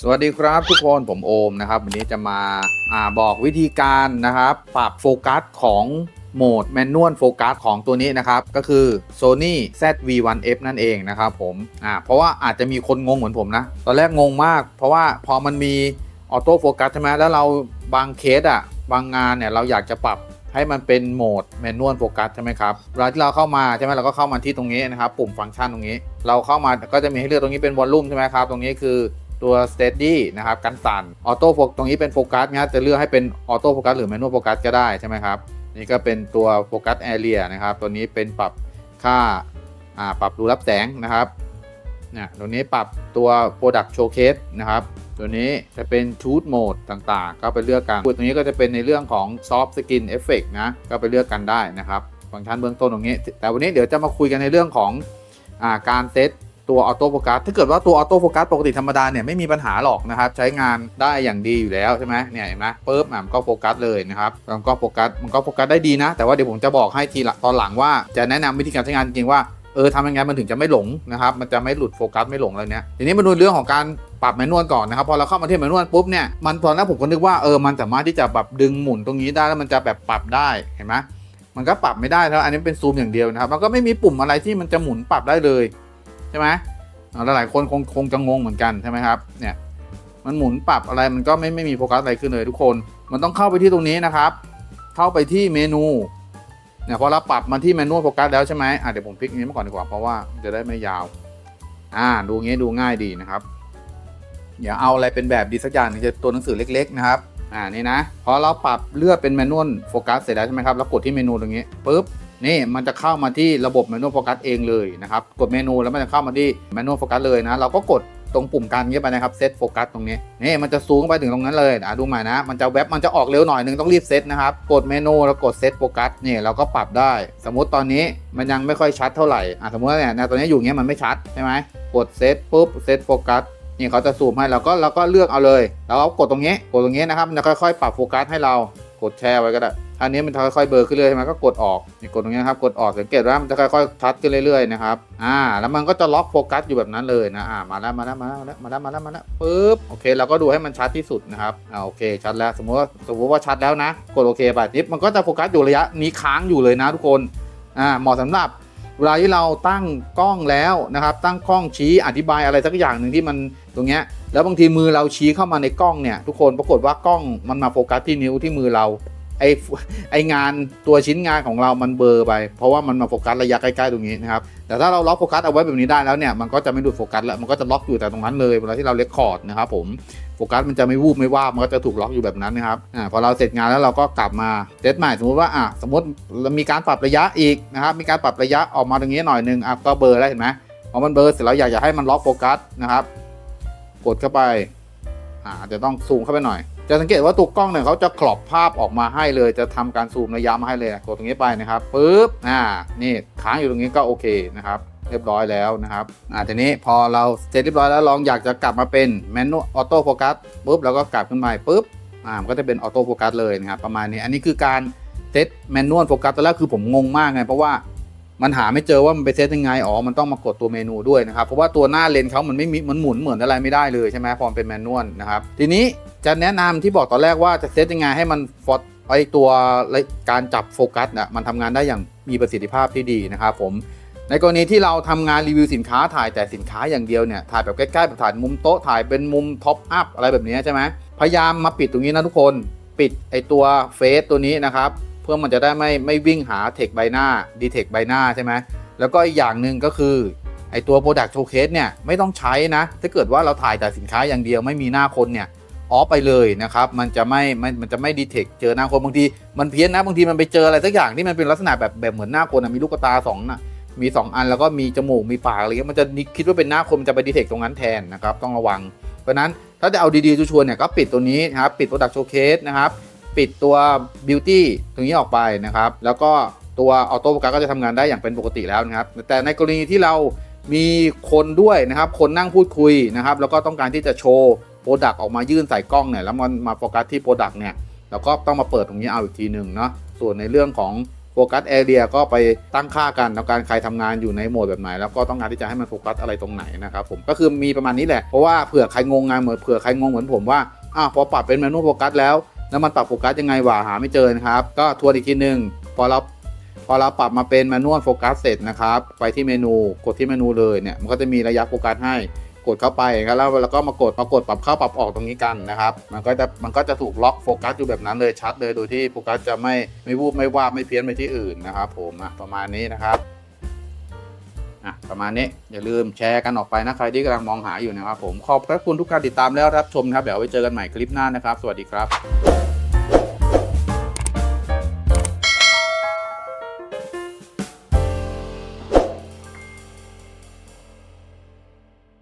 สวัสดีครับทุกคนผมโอมนะครับ วันนี้จะมาอาบอกวิธีการนะครับ ปรับโฟกัสของโหมดแมนนวลโฟกัสของตัวนี้นะครับ ก็คือ Sony ZV-1F นั่นเองนะครับผมอ่าเพราะว่าอาจจะมีคนงงเหมือนผมนะ ตอนแรกงงมาก เพราะว่าพอมันมีออโต้โฟกัสใช่ไหมแล้วเราบางเคสอะบางงานเนี่ยเราอยากจะปรับให้มันเป็นโหมดแมนนวลโฟกัสใช่ไหมครับเวลาที่เราเข้ามาใช่ไหมเราก็เข้ามาที่ตรงนี้นะครับ ปุ่มฟังก์ชันตรงนี้ เราเข้ามาก็จะมีให้เลือกตรงนี้เป็นวอลลุ่มใช่ไหมครับ ตรงนี้คือ ตัว steady นะครับกันสั่นออโต้โฟตรงนี้เป็นโฟกัสนะจะเลือกให้เป็นออโต้โฟกัสหรือ manual โฟกัสก็ได้ใช่ไหมครับนี่ก็เป็นตัวโฟกัส area นะครับตัวนี้เป็นปรับค่าาปรับรูรับแสงนะครับเนี่ยตรงนี้ปรับตัว product showcase นะครับ ตัวนี้จะเป็น shoot mode ต่างๆ ก็ไปเลือกกันตรงนี้ก็จะเป็นในเรื่องของ soft skin effect นะ ก็ไปเลือกกันได้นะครับ ฟังก์ชันเบื้องต้นตรงนี้ แต่วันนี้เดี๋ยวจะมาคุยกันในเรื่องของอาการเซต ตัวออโต้โฟกัสถ้าเกิดว่าตัวออโต้โฟกัสปกติธรรมดาเนี่ยไม่มีปัญหาหรอกนะครับ ใช้งานได้อย่างดีอยู่แล้วใช่ไหมเนี่ยเห็นไหมปุ๊บมันก็โฟกัสเลยนะครับมันก็โฟกัสมันก็โฟกัสได้ดีนะ แต่ว่าเดี๋ยวผมจะบอกให้ทีละตอนหลังว่าจะแนะนำวิธีการใช้งานจริงว่าเออทำยังไงมันถึงจะไม่หลงนะครับ มันจะไม่หลุดโฟกัสไม่หลงอะไรเนี้ยทีนี้มาดูเรื่องของการปรับแมนนวลก่อนนะครับพอเราเข้ามาที่แมนนวลปุ๊บเนี่ยมันตอนแรกผมก็นึกว่าเออมันสามารถที่จะแบบดึงหมุนตรงนี้ได้แล้วมันจะแบบปรับได้เห็นไหมมันก็ปรับไม่ได้แล้วอันนี้เป็นซูมอย่างเดียวนะครับมันก็ไม่มีปุ่มอะไรที่มันจะหมุนปรับได้เลย ช่ไหมอ่าหลายๆคนคงคงจะงงเหมือนกันใช่ไหมครับ เนี่ย มันหมุนปรับอะไรมันก็ไม่ไม่มีโฟกัสอะไรขึ้นเลยทุกคน มันต้องเข้าไปที่ตรงนี้นะครับ เข้าไปที่เมนู เนี่ยพอเราปรับมาที่เมนูโฟกัสแล้วใช่ไหมอะเดี๋ยวผมพลิกนี้มาก่อนดีกว่าเพราะว่าจะได้ไม่ยาว อ่า ดูงี้ดูง่ายดีนะครับ อย่าเอาอะไรเป็นแบบดีสักอย่างจะตัวหนังสือเล็ก ๆ นะครับ อ่านี่นะ พอเราปรับเลือกเป็นแมนนวลโฟกัสเสร็จแล้วใช่ไหมครับ แล้วกดที่เมนูตรงนี้ปุ๊บ นี่มันจะเข้ามาที่ระบบ Manual Focus เองเลยนะครับ กดเมนูแล้วมันจะเข้ามาที่ Manual Focus เลยนะ เราก็กดตรงปุ่มการนี้ไปนะครับ Set Focus ตรงนี้นี่มันจะซูมเข้าไปถึงตรงนั้นเลยอะดูใหม่นะมันจะแว็บมันจะออกเร็วหน่อยนึงต้องรีบเซตนะครับ กดเมนูแล้วกด Set Focus นี่เราก็ปรับได้ สมมุติตอนนี้มันยังไม่ค่อยชัดเท่าไหร่อะสมมติเนี่ยนะตอนนี้อยู่เงี้ยมันไม่ชัดใช่ไหมกด Set ปุ๊บ Set Focus นี่เขาจะซูมให้เราก็เราก็เลือกเอาเลย แล้วเรากดตรงนี้กดตรงนี้นะครับมันจะค่อยๆ ปรับโฟกัสให้เรากดแชร์ไว้ก็ได้ อันนี้มันจะค่อยๆเบลอขึ้นเรื่อยใช่ไหมก็กดออกนี่กดตรงนี้นะครับกดออกสังเกตว่ามันจะค่อยๆชัดขึ้นเรื่อยๆนะครับอ่าแล้วมันก็จะล็อกโฟกัสอยู่แบบนั้นเลยนะอ่ามาแล้วมาแล้วมาแล้วมาแล้วมาแล้วมาแล้วปึ๊บโอเคเราก็ดูให้มันชัดที่สุดนะครับอ่าโอเคชัดแล้วสมมติว่าสมมติว่าชัดแล้วนะ กดโอเคไปนิดมันก็จะโฟกัสอยู่ระยะนี้ค้างอยู่เลยนะทุกคนอ่าเหมาะสำหรับเวลาที่เราตั้งกล้องแล้วนะครับ ตั้งกล้องชี้อธิบายอะไรสักอย่างหนึ่งที่มันตรงเนี้ยแล้วบางทีมือเราชี้เข้ามาในกล้องเนี่ยทุกคนปรากฏว่ากล้องมันมาโฟกัสที่นิ้วที่มือเรา ไอไองานตัวชิ้นงานของเรามันเบลอไป เพราะว่ามันมาโฟกัสระยะใกล้ๆตรงนี้นะครับแต่ถ้าเราล็อกโฟกัสเอาไว้แบบนี้ได้แล้วเนี่ยมันก็จะไม่ดูดโฟกัสแล้วมันก็จะล็อกอยู่แต่ตรงนั้นเลยเวลาที่เราเลคคอร์ดนะครับผมโฟกัสมันจะไม่วูบไม่ว่าบมันก็จะถูกล็อกอยู่แบบนั้นนะครับอ่าพอเราเสร็จงานแล้วเราก็กลับมาเซตใหม่สมมติว่าอะสมมติมีการปรับระยะอีกนะครับมีการปรับระยะออกมาตรงนี้หน่อยนึงอะก็เบลอแล้วเห็นไหมพอมันเบลอเสร็จแล้วอยากจะให้มันล็อกโฟกัสนะครับกดเข้าไปอ่าจจะต้องซูมเข้าไปหน่อย จะสังเกตว่าตัวกล้องเนี่ยเขาจะครอบภาพออกมาให้เลย จะทำการซูมระยะมาให้เลยกดตรงนี้ไปนะครับปุ๊บอ่านี่ค้างอยู่ตรงนี้ก็โอเคนะครับเรียบร้อยแล้วนะครับอ่าทีนี้พอเราเสร็จเรียบร้อยแล้วลองอยากจะกลับมาเป็นแมนนวลออโต้โฟกัสปุ๊บแล้วก็กลับขึ้นมาปุ๊บอ่ามันก็จะเป็นออโต้โฟกัสเลยนะครับประมาณนี้อันนี้คือการเซตแมนนวลโฟกัสตอนแรกคือผมงงมากไงเพราะว่า มันหาไม่เจอว่ามันไปเซตยังไงอ๋อมันต้องมากดตัวเมนูด้วยนะครับ เพราะว่าตัวหน้าเลนเขามันไม่มีมันหมุนเหมือนอะไรไม่ได้เลยใช่ไหมพอมเป็นแมนนวลนะครับ ทีนี้จะแนะนำที่บอกตอนแรกว่าจะเซตยังไงให้มันฟอสไอตัวการจับโฟกัสน่ะมันทำงานได้อย่างมีประสิทธิภาพที่ดีนะครับผมในกรณีที่เราทำงานรีวิวสินค้าถ่ายแต่สินค้าอย่างเดียวเนี่ยถ่ายแบบใกล้ๆแบบถ่ายมุมโต๊ะถ่ายเป็นมุมท็อปอัพอะไรแบบนี้ใช่ไหมพยายามมาปิดตรงนี้นะทุกคน ปิดไอตัวเฟซตัวนี้นะครับ พื่อมันจะได้ไม่ไม่วิ่งหาเทคใบหน้าดีเทคใบหน้าใช่ไหมแล้วก็อีกอย่างหนึ่งก็คือไอตัว Product Showcase เนี่ยไม่ต้องใช้นะ ถ้าเกิดว่าเราถ่ายแต่สินค้าอย่างเดียวไม่มีหน้าคนเนี่ยออฟไปเลยนะครับ มันจะไม่ไม่มันจะไม่ดีเทคเจอหน้าคนบางที มันเพี้ยนนะบางทีมันไปเจออะไรสักอย่างที่มันเป็นลักษณะแบบแบบเหมือนหน้าคนนะมีลูกตาสองนะมี 2 อันแล้วก็มีจมูกมีปากอะไรเงี้ยมันจะคิดว่าเป็นหน้าคนมันจะไปดีเทคตรงนั้นแทนนะครับต้องระวัง เพราะนั้นถ้าจะเอาดีๆชัวร์เนี่ยก็ปิดตัวนี้นะครับปิด Product Showcase นะครับ ปิดตัว Beauty ตรงนี้ออกไปนะครับ แล้วก็ตัวออโต้โฟกัสก็จะทำงานได้อย่างเป็นปกติแล้วนะครับ แต่ในกรณีที่เรามีคนด้วยนะครับ คนนั่งพูดคุยนะครับ แล้วก็ต้องการที่จะโชว์โปรดักต์ออกมายื่นใส่กล้องเนี่ย แล้วมันมาโฟกัสที่โปรดักต์เนี่ย เราก็ต้องมาเปิดตรงนี้เอาอีกทีหนึ่งเนาะ ส่วนในเรื่องของโฟกัสแอเรียก็ไปตั้งค่ากันแล้วการใครทำงานอยู่ในโหมดแบบไหน แล้วก็ต้องการที่จะให้มันโฟกัสอะไรตรงไหนนะครับผมก็คือมีประมาณนี้แหละ เพราะว่าเผื่อใครงงงานเหมือนเผื่อใครงงเหมือนผมว่าอ้าวพอปรับเป็นแมนนวลโฟกัสแล้ว แล้วมันปรับโฟกัสยังไงวะหาไม่เจอนะครับ ก็ทวนอีกทีหนึ่งพอเราพอเราปรับมาเป็นมนนวลโฟกัสเสร็จนะครับ ไปที่เมนูกดที่เมนูเลยเนี่ยมันก็จะมีระยะโฟกัสให้กดเข้าไปครับแล้วแล้วก็มากดมากดปรับเข้าปรับออกตรงนี้กันนะครับ มันก็จะมันก็จะถูกล็อกโฟกัสอยู่แบบนั้นเลยชัดเลยโดยที่โฟกัสจะไม่ไม่วูบไม่วาบไม่เพี้ยนไปที่อื่นนะครับ ผมอะประมาณนี้นะครับะประมาณนี้อย่าลืมแชร์กันออกไปนะใครที่กำลังมองหาอยู่นะครับผมขอบพระคุณทุกการติดตามแล้วรับชมนะครับเดี๋ยวไว้เจอกันใหม่คลิปหน้านะครับ สวัสดีครับ